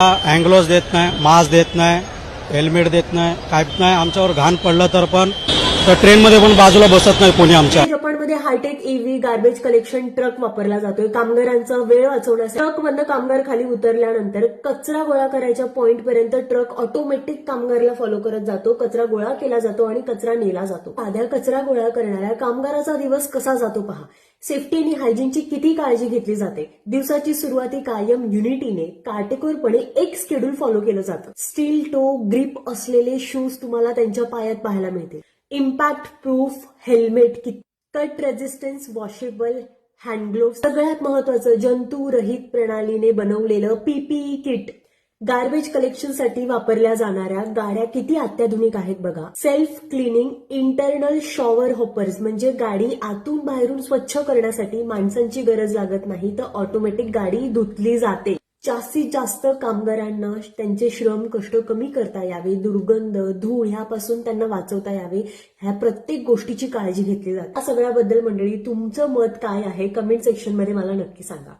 अँग्लोज देत नाही मास्क देत नाही हेल्मेट देत नाही काय नाही. आमच्यावर घाण पडलं तर पण तर ट्रेनमध्ये पण बाजूला बसत नाही कोणी आमच्या. मध्ये hi tech EV garbage collection truck वापरला जातोय. कामगारांचा वेळ वाचवण्यासाठी ट्रक मधनं कामगार खाली उतरल्यानंतर कचरा गोळा करायच्या पॉइंट पर्यंत ट्रक ऑटोमॅटिक कामगारला फॉलो करत जातो. कचरा गोळा केला जातो आणि कचरा नेला जातो. साध्या कचरा गोळा करणाऱ्या कामगाराचा दिवस कसा जातो पहा. सेफ्टी आणि हायजीनची किती काळजी घेतली जाते? दिवसाची सुरुवाती कायम युनिटीने काटेकोरपणे एक स्केड्यूल फॉलो केलं जातं. स्टील टो ग्रीप असलेले शूज तुम्हाला त्यांच्या पायात पाहायला मिळतील. इम्पॅक्ट प्रूफ हेल्मेट किती cut resistance washable hand glove सगळ्यात महत्वाचं जंतुरहित प्रणालीने बनवलेलं पीपीई किट गार्बेज कलेक्शनसाठी वापरल्या जाणाऱ्या गाड्या किती अत्याधुनिक आहेत बघा. Self cleaning internal shower hoppers म्हणजे गाडी आतून बाहेरून स्वच्छ करण्यासाठी माणसांची गरज लागत नाही तर ऑटोमॅटिक गाडी धुतली जाते. जास्तीत जास्त कामगारांना त्यांचे श्रम कष्ट कमी करता यावे. दुर्गंध धूळ ह्यापासून त्यांना वाचवता यावे. ह्या प्रत्येक गोष्टीची काळजी घेतली जाते. या सगळ्याबद्दल मंडळी तुमचं मत काय आहे? कमेंट सेक्शनमध्ये मला नक्की सांगा.